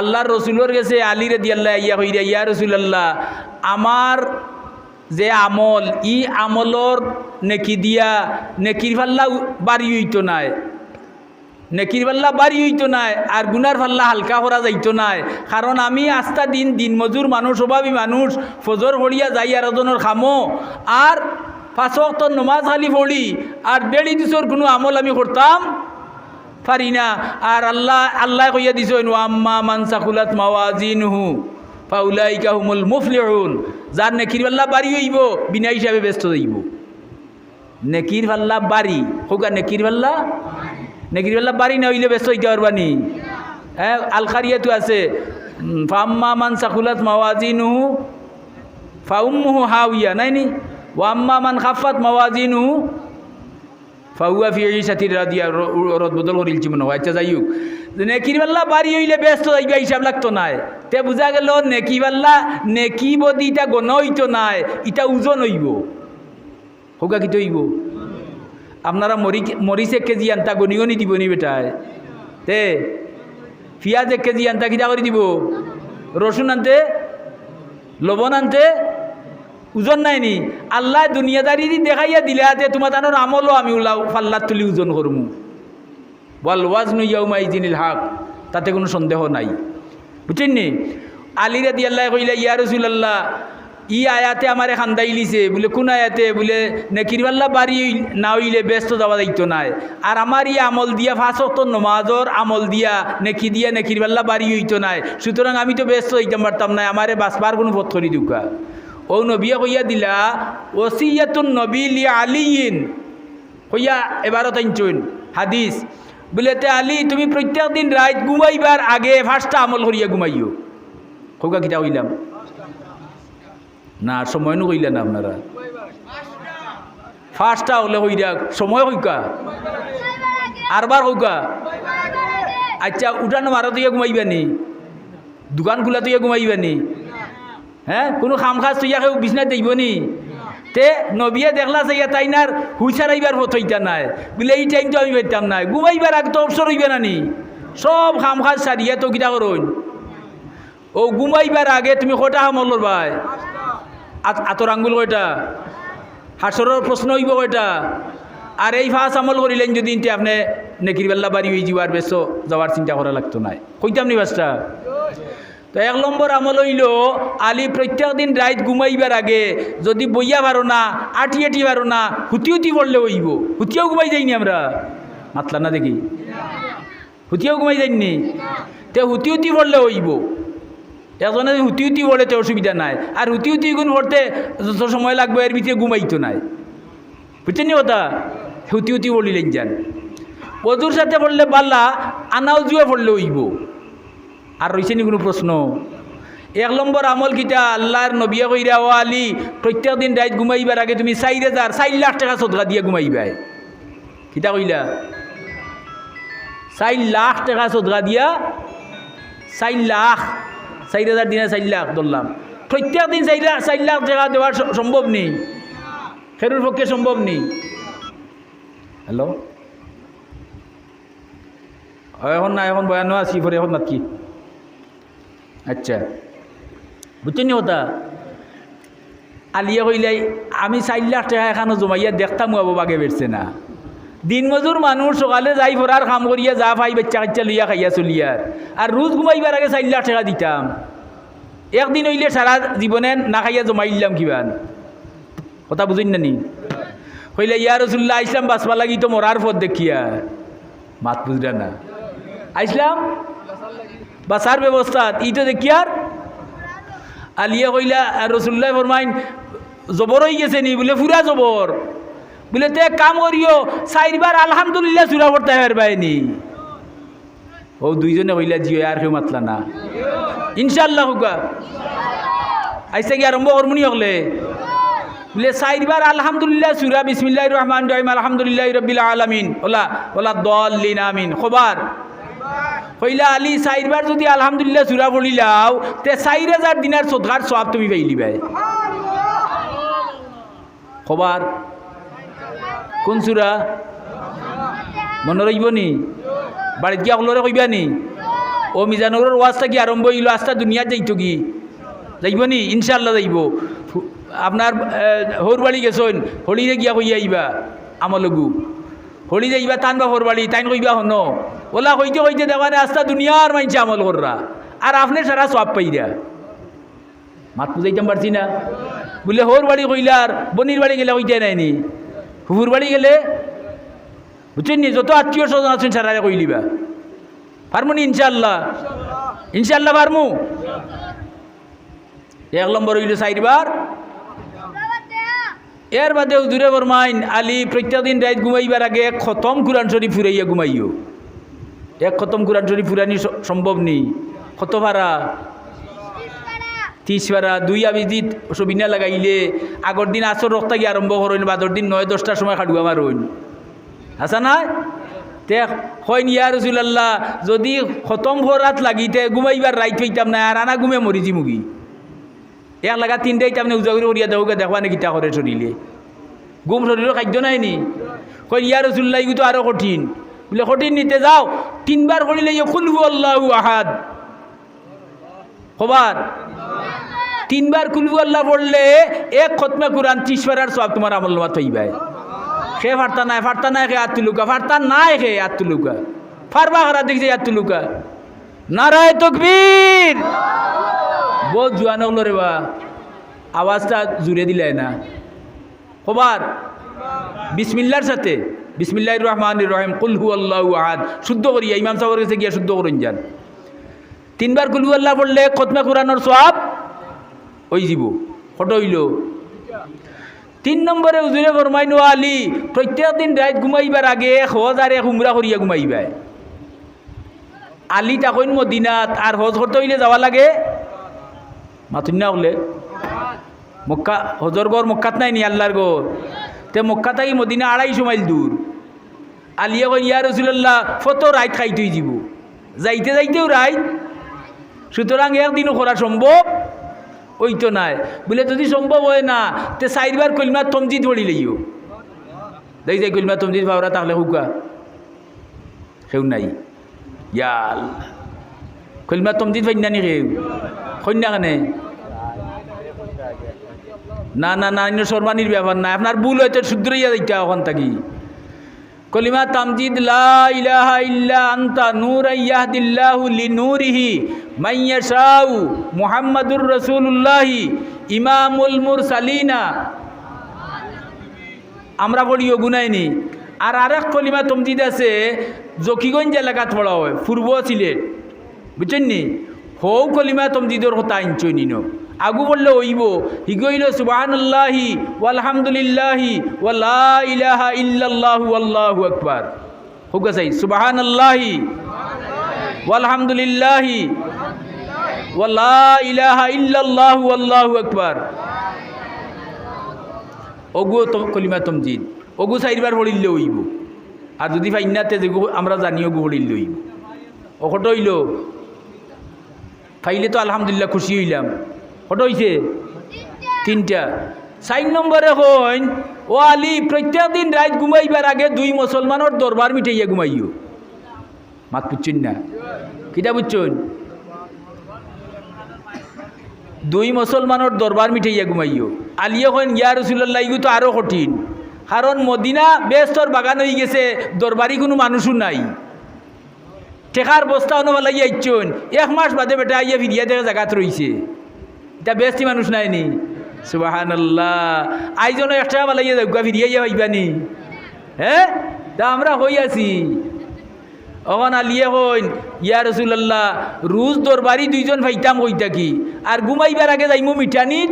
আল্লাহর রসুলোর গেছে আলী রে দিয়াল্লাহ ইয়া কইরা ইয়া রসুলাল্লাহ, আমার যে আমল, ই আমলর নেকি দিয়া নেকির ফাল্লা বাড়ি হইতো নাই। নেকির পাল্লা বাড়ি হইতো নাই আর গুনার পাল্লা হালকা করা যাইতো নাই। কারণ আমি আস্তা দিন দিন মজুর মানুষ, অভাবী মানুষ, ফজর হরিয়া যাই আর ওজনের খামো। আর পাঁচ তো নমাজ খালি পড়ি, আর বেড়ি দিছর কোনো আমল আমি করতাম পারি না আর আল্লাহ আল্লাহ কইয়া দিছ আম্মা মানসা খুলাত মাওয়াজিনহু, ফাউলাইকা হুমুল মুফলিহুন। যার নেকির পাল্লা বাড়ি হইব, বিনা হিসাবে ব্যস্ত যাইব নেকির পাল্লা বাড়ি হোক নেকির পাল্লা? নেকির পাল্লা বাড়ি না হইলে ব্যস্ত হইতে পারবানি হ্যাঁ আলখারিয়াতো আছে ফাম্মা মান সাকুলাত মাওয়াজিনুহু ফাউম্মুহু হাউইয়া নাইনি ওয়াম্মা মান খাফাত মাওয়াজিনুহু ফাউয়া ফি ইসাতির রাদিয়া রদ বদল করিলছি মনে হয় আচ্ছা যাই হোক। নেকির বাড়ি হইলে ব্যস্ত যাইবা, হিসাব লাগতো নাই। তে বুঝা গেল, নেকি পাল্লা নেকি বদি ইটা গণ হইতো নাই, ইটা ওজন হইব। হোকা কি হইব? আপনারা মরি মরিচ এক কেজি আনতা গনি গনি দিব নি বেটায়? তে পিঁয়াজ এক কেজি আনতা কিটা করে দিব? রসুন আনতে, লবণ আনতে ওজন নাই নি আল্লাহ দুনিয়াদারি দেখাইয়া দিলে যে তোমার তানোর আমলও আমি ওলাও ফাল্লাত তুলি ওজন করমু। বল ওয়াজ নুইয়াউমাই জিনিল হাক, তাতে কোনো সন্দেহ নাই। বুঝছেন নি? আলিরা দি আল্লাহ কইলা, ইয়া রসুলাল্লাহ, ই আয়াতে আমারে খান্দাই লিছে বলে কোন আয়াতে? বলে, নেকিরবাল্লা বাড়ি না হইলে ব্যস্ত যাওয়া যাইতো নাই। আর আমার ই আমল দিয়া ফাঁসত নমাজর আমল দিয়া নেকি দিয়া নেকিরবাল্লা বাড়ি হইতো নাই। সুতরাং আমি তো ব্যস্ত হইতাম, পারতাম না আমারে বাঁচবার কোনো পথ করি দুকা ও নবিয়া কইয়া দিলা, ওসিয়াতুন নবী লি কইয়া এবারও তাইনচুন হাদিস। বলে, তে আলী, তুমি প্রত্যেক দিন রাত ঘুমাইবার আগে ফার্স্টটা আমল করিয়া ঘুমাইও হোকা কিটা হইলাম না সময় নো কইলা না আপনারা। ফার্স্টটা হলে হই যাক সময় হইকা আরবার হইকা আচ্ছা উঠানো মারা তুইয়া ঘুমাইবানি, দোকান খোলা তুইয়া ঘুমাইবানি। হ্যাঁ কোনো খাম খাজ তুইয়া কেউ বিছনায় দেখব নি? তে নবিয়ে দেখলা চাইয়া তাইনার হুইসারাইবার পথ হইতা নাই। বলে এই টাইম তো আমি পাইতাম নাই। ঘুমাইবার আগে তো অবসর হইবে না নি? সব খাম খাজ সারিয়া তো কিটা করুন ও ঘুমাইবার আগে তুমি কটা হামল ভাই আতর আঙ্গুল কয়টা হাসরের প্রশ্ন হইব কয়টা আর এই ফাঁস আমল করিলেন যদি আপনি নেকির বেল্লা বাড়ি হয়ে যাবার বেশ যাওয়ার চিন্তা করা লাগতো নাই। কইতাম নি বাসটা তো এক নম্বর আমল হইল, আলি প্রত্যেক দিন রাত ঘুমাইবার আগে যদি বইয়া পারো না আটি আটি পারো না হুতি হুতি পড়লে হইব। হুতিয়াও ঘুমাই যাইনি আমরা। মাতলা না দেখি? হুতিয়াও ঘুমাই যাইনি? তে হুতি হুতি পড়লে হইব। এজনে হুতি হুতি পড়েতে অসুবিধা নাই। আর হুতি হুতি গুণ পড়তে যত সময় লাগবে, এর ভিতরে ঘুমাইতো নাই। বুঝছেন কথা? হুতি হুতি পড়িলেন যান। অজুর সাথে পড়লে বাল্লা আনাও জুয়ে পড়লে হইব। আর রয়েছে নি কোনো প্রশ্ন? এক নম্বর আমল কিটা আল্লাহর নবিয়া কইরা, ও আলী, প্রত্যেক দিন রাত ঘুমাইবার আগে তুমি চাই হাজার চার লাখ টাকা সদকা দিয়ে ঘুমাইবাই। কিটা কইলা? চার লাখ টাকা সদকা দিয়া চার লাখ চার হাজার দিনে চার লাখ ধরলাম। প্রত্যেক দিন চার লাখ চার লাখ টাকা দেওয়ার সম্ভব নেই। খেরুর পক্ষে সম্ভব নেই। হ্যালো? এখন না, এখন বয়ানো আছি পরে, এখন নাকি আচ্ছা। বুঝছেন কথা? আলিয়া কইলাই, আমি চার লাখ টাকা এখানে জমাইয়া দেখতাম আবু বাগে বেরছে না। দিন মজুর মানুষ সকালে যাই ফরার কাম করিয়া যা ভাই বাচ্চা কাচ্চা লইয়া খাইয়া চলিয়ার আর রোজ ঘুমাইবার আগে চার লাখ টাকা দিতাম। একদিন হইলে সারা জীবনে না খাইয়া জমাইলাম কিবান কথা বুঝিন না নি? কইলে, ইয়া রসুল্লাহ আইসলাম বাঁচবা লাগি তো মরার পথ দেখিয়া। মাত বুঝরা না। আইসলাম? বাসার ব্যবস্থা ই তো দেখিয়ার আলিয়া কইলা, আর রসুল্লাহ ফরমাইন, জবর হয়ে গেছে নি, বলে ফুরা জবর। বলে তে কাম করিও চাইবার আলহামদুলিল্লাহ চূড়া পড়তে পারবাইনি ও দুইজনে কইলা, জিও, আর কেউ মাতলা না। ইনশাল্লাহ হুকা। আইসা কি আরম্ভ করমুনি হকলে বলে চাইবার আলহামদুলিল্লাহ সুরা বিসমিল্লাহ রহমান রহিম, আলহামদুলিল্লাহ রবিল আলমিন। ওলা ওলা দল লিন আমিন। খবর। কইলা আলী চাইবার যদি আলহামদুলিল্লাহ চূড়া পড়িলাও তে চাইর হাজার দিনার সদকার সব তুমি পাইলি ভাই খবর কোন চূড়া মনে রইব নি? বাড়িত গিয়া সকলরে কইবা নি? ও মিজানগরের ওয়াজটা কি আরম্ভ হইল আস্তা দুনিয়া যাইতো কি? যাইব নি? ইনশাল্লাহ যাইব। আপনার হরবাড়ি গেছন হলিরে গিয়া কইয়া আইবা আমলগু। হলি যাইবা টান বা হরবাড়ি তাইন কইবা হন ওলা কইতে কইতে দেওয়ানে আস্তা দুনিয়ার মাইনছে আমল কররা। আর আপনি সারা সব পাইরা। মাত বুঝাইতাম পারছি না। বলে, হোর বাড়ি কইলার, বনির বাড়ি গেলে কইতে নাইনি হুহুর বাড়ি গেলে বুঝছেন নি? যত আত্মীয় স্বজন আছেন সারারে কইলিবা। পারমু নি ইনশাল্লাহ ইনশাল্লাহ পারমু? এক নম্বর হইল চাইবার এর বাদে দূরে বরমাইন আলী, প্রত্যেকদিন রাত ঘুমাইবার আগে খতম কোরআন শরীফ ফুরাইয়া ঘুমাইও। এক খতম কোরআন শরীফ ফুরানি স- সম্ভব নেই। কত ভাড়া তিস ভাড়া দুই আবিজিত সবিনা লাগাইলে আগর দিন আসর রক্তা গিয়ে আরম্ভ করইন বাদর দিন নয়, দশটার সময় খাডুয়া মারইন। আসা নাই তে হইন ইয়া রসুলাল্লাহ, যদি খতম ভরাত লাগিতে ঘুমাইবার রাইত পাইতাম না, আর আনা ঘুমে মরিছি মুগি। এক লাগা তিনটাই তামনে উজাগরি করিয়া দেওকে দেখবা নাকি তা করে শরীরে। গুম শরীরের খাদ্য নাই নি? কই ইয়া রসুল্লাহ তো আরও কঠিন। বলে, কঠিন নিতে যাও। তিনবার করিলে খুলবু আল্লাহ আহাদ। খবর তিনবার কুলবু আল্লাহ পড়লে এক খতমে কোরআন, ত্রিশ পারার সব তোমার আমল নামা থইবাই সে ফার্তা নাই? ফার্তা নাই খে আত্মলুকা ফার্তা নাই খে আত্মলুকা ফারবা হারা দেখছে আত্মলুকা নারায় তকবীর। বহুত জোয়ান হলো রে বা। আওয়াজটা জুড়ে দিলে না। খবর বিসমিল্লার সাথে। বিসমিল্লাহ রহমান রহিম কুলহু আল্লাহ আহাদ। শুদ্ধ করিয়া ইমাম সাহর কাছে গিয়া শুদ্ধ করুন যান। তিনবার কুলহু আল্লাহ পড়লে খতমে কোরআনোর সব ওই যাব ফটো হইল। তিন নম্বরে উজুরে ফরমাইনো আলী, প্রত্যেক দিন রাত ঘুমাইবার আগে এক হজ আর এক উমরা করিয়া ঘুমাইবাই আলী তাকইন মদিনাত, আর হজ করতে হইলে যাওয়া লাগে? মাতুন না হলে মক্কা, হজর গড় মক্কাত নাই নি, আল্লাহর গড় তে মক্কা থাকি মদিনা আড়াইশো মাইল দূর। আলিয়া কই ইয়া রসুল্লাহ ফটো রাইত খাইতেই যাব যাইতে যাইতেও রাইত। সুতরাং একদিনও করা সম্ভব ওই তো নাই বলে যদি সম্ভব হয় না, তে চাইবার কলমা তমজিদ পড়ি লইও। দেখ যাই কলমা তমজিদ পাওয়া তাহলে হুকা সেও নাই। ইয়াল। কলমা তমজিদ পাই নানি সেউ কন্যা কানে? না না না সর্বানির ব্যাপার না। আপনার ভুল হয়তো শুদ্রইয়া যাইতে ওখান থাকি। কলিমা তামজিদ, লা ইলাহা ইল্লা আনতা নূর ইয়াহদিল্লাহু লিনূরিহি মাইয়াশাউ মুহাম্মাদুর রাসূলুল্লাহি ইমামুল মুরসালিনা। আমরা পড়ি গুনাইনি আর আরেক কলিমা তমজিদ আছে, জকিগঞ্জ এলাকাত পড়া হয়, পূর্ব সিলেট। বুঝছেন নি? হৌ কলিমা তমজিদর কথা আনছই নিন আগু বললে ওইব। হিগইল সুবাহান্লাহি আলহামদুলিল্লাহি ওয়ালা ইলাহা ইল্লাল্লাহু আল্লাহু আকবার। হোক সাই সুবাহান আল্লাহি আলহামদুলিল্লাহি ওয়ালা ইলাহা ইল্লাল্লাহু আল্লাহু আকবার। অগু কলিমা তমজিদ। অগু চাইবার পড়িলে হইব আর যদি ফাইনাতে যে আমরা জানি অগু পড়িলে হইব অকট হইল, ফাইলে তো আলহামদুলিল্লাহ খুশি হইলাম। কত হইছে? তিনটা। চার নম্বরে হইন, ও আলী, প্রত্যেক দিন রাত ঘুমাইবার আগে দুই মুসলমানের দরবার মিটাইয়া ঘুমাইও। মাত বুঝছেন না? কিটা বুঝছেন? দুই মুসলমানের দরবার মিটাইয়া ঘুমাইও। আলিয়া কইন ইয়া রসুল্লাহ ইগু তো আরও কঠিন। কারণ মদিনা বেস্তর বাগান হয়ে গেছে, দরবারি কোনো মানুষও নাই। টেকার বস্তা অনুবালাইয়া ইচ্ছন এক মাস বাদে বেটা আইয়া ফিরিয়া দেখে জায়গাত রইছে। এটা বেস্তি মানুষ নাইনি। সুবাহান আল্লাহ আইজন একটা বালাইয়া যাগুয়া ফিরিয়া ইয়া হইবানি। হ্যাঁ তা আমরা হই আছি। অখন আলিয়ে হইন, ইয়া রসুল্লাহ রুজ দরবারি দুইজন ভাইতাম হই থাকি আর ঘুমাইবার আগে যাইমু মিঠানিত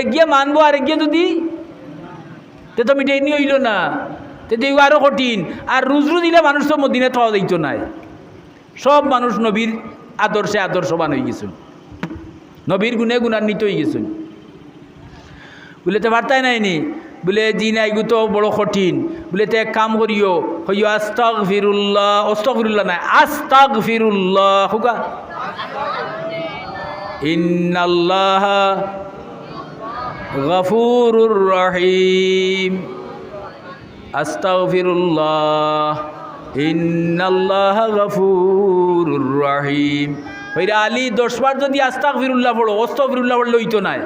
একগিয়ে মানবো আর একগিয়ে যদি তে তো মিঠাইনি হইল না। তে তো আরও কঠিন। আর রুজরু দিলে মানুষ তো মদিনে থাওয়া যাইতো নাই। সব মানুষ নবীর আদর্শে আদর্শবান হয়ে গেছেন নবীর গুণে গুণান্বিত হয়ে গেছেন। বলে, তো বার্তাই নাইনি বলে, জি নাই তো বড় কঠিন। বলে, তো এক কাম করিও। হইও আস্তাক ফিরুল্লাহ অস্তক ফিরুল্লাহ নাই আস্তাক ফিরুল্লাহ হুকা। ইন্নাল্লাহ গফুরুর রহিম। আস্তাগফিরুল্লাহ। ইন্নাল্লাহ গফুরুর রহিম। হইরা আলী দশবার যদি আস্তাক ফিরুল্লাহ পড়ো অস্ত ফিরুল্লাহ পড়লে হইতো নাই।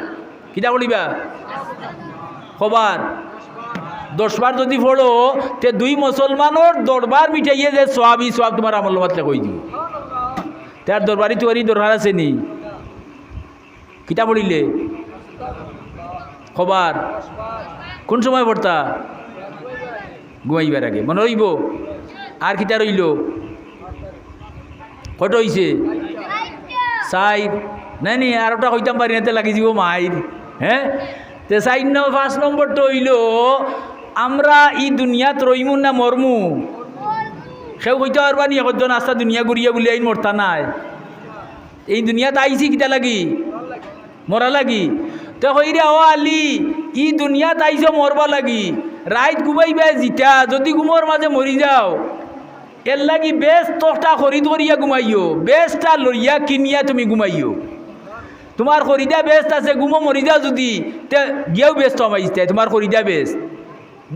কিতা বলিবা? খবর দশবার যদি পড়ো, তে দুই মুসলমানের দরবার মিটাইয়ে যে সোয়াবি, সোয়াব তোমার আমল মাত্রে কই দিব? তার দরবারি তুয়ারি দরকার আছে নি? কিতা পড়িলে খবর কোন সময় পড়তা? ঘুমাইবার আগে। মনে রইব? আর কিতা রইল? কত হইছে? সাইড নাই নি, আর ওটা হইতাম পারি না লাগি যাব মাইর। হ্যাঁ তে সাইড ন ফার্স্ট নম্বরটা হইল, আমরা ই দুনিয়াত রইমু না মরমু? সেও কইতে পারবা নি এখন আস্তা দুনিয়া ঘুরিয়া বলে আইন মরতা নাই। এই দুনিয়াত আইছি কিতা লাগি? মরা লাগি। তো হইরে ও আলি, ই দুনিয়াত আইছ মরবা লাগি। রাইত ঘুমাইবা জিতা, যদি ঘুমোর মাঝে মরি যাও। এর লাগি বেশ তোটা খরিদ করিয়া ঘুমাইও বেশটা লইয়া কিনিয়া তুমি ঘুমাইও তোমার খরিদা বেস্ট আছে, ঘুমো মরি যাও যদি, তে গিয়েও বেস্ট আমাইতে তোমার খরিদা বেস্ট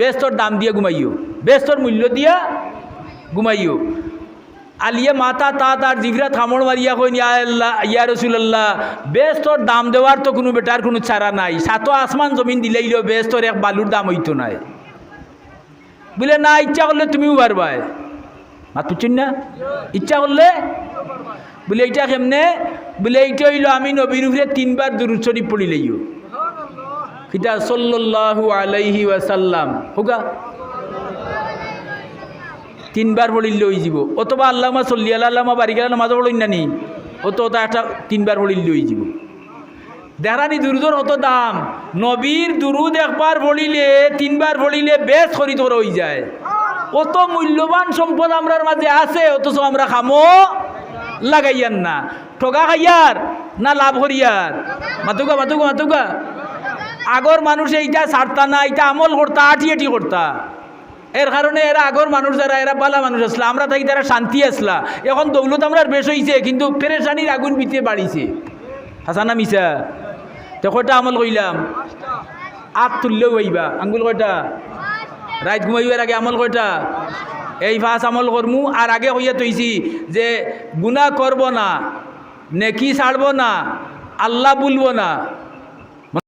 বেস্টর দাম দিয়ে ঘুমাইও বেস্টর মূল্য দিয়া ঘুমাইও আলিয়ে মাথা তা তার জিভরা থামড় মারিয়া কই ইয়া আল্লাহ, ইয়া রসুল্লাহ বেস্তর দাম দেওয়ার তো কোনো বেটার কোনো ছাড়া নাই। সাতো আসমান জমিন দিলেইল বেস্তর এক বালুর দাম হইতো নাই। বলে, না, ইচ্ছা করলে তুমিও পারবাই। মাত বুঝছেন না? ইচ্ছা করলে বলে এইটা কেমনে? বলে এইটা হইল আমি নবীর উপরে তিনবার দুরুদ শরীফ পড়িলেইও কিতা সাল্লাল্লাহু আলাইহি ওয়াসাল্লাম। হোগা? তিনবার পড়িলে হয়ে যাব। অথবা আল্লামা চল্লি আল্লামা বাড়ি গেলে নামাজ পড়িন নানি অত ওটা একটা তিনবার পড়িলে হয়ে যাব। দেখানি দুরুদর অত দাম। নবীর দুরুদ একবার পড়িলে, তিনবার পড়িলে বেশ খরিদ হয়ে যায়। অত মূল্যবান সম্পদ আমরার মাঝে আছে, অথচ আমরা খামো, লাগাইয়ান না। ঠগা খাইয়ার না লাভ করিয়ার? মাতুকা মাতুকা মাতুকা আগর মানুষ এইটা ছাড়তা না, এইটা আমল করতা আটি আটি করতা। এর কারণে এরা আগর মানুষ যারা এরা বালা মানুষ আসলা। আমরা থাকি তারা শান্তি আসলা। এখন দৌলত আমরা বেশ হয়েছে কিন্তু পেরেশানির আগুন বিতে বাড়িছে। হাসানা মিশা তো কয়টা আমল কইলাম? আত তুললেও হইবা। আঙ্গুল কয়টা? রাইত ঘুমাইবার আগে আমল কয়টা এই ফাঁস আমল করমু, আর আগে হইয়া তৈছি যে গুণা করব না, নেকি ছাড়ব না, আল্লাহ বুলব না।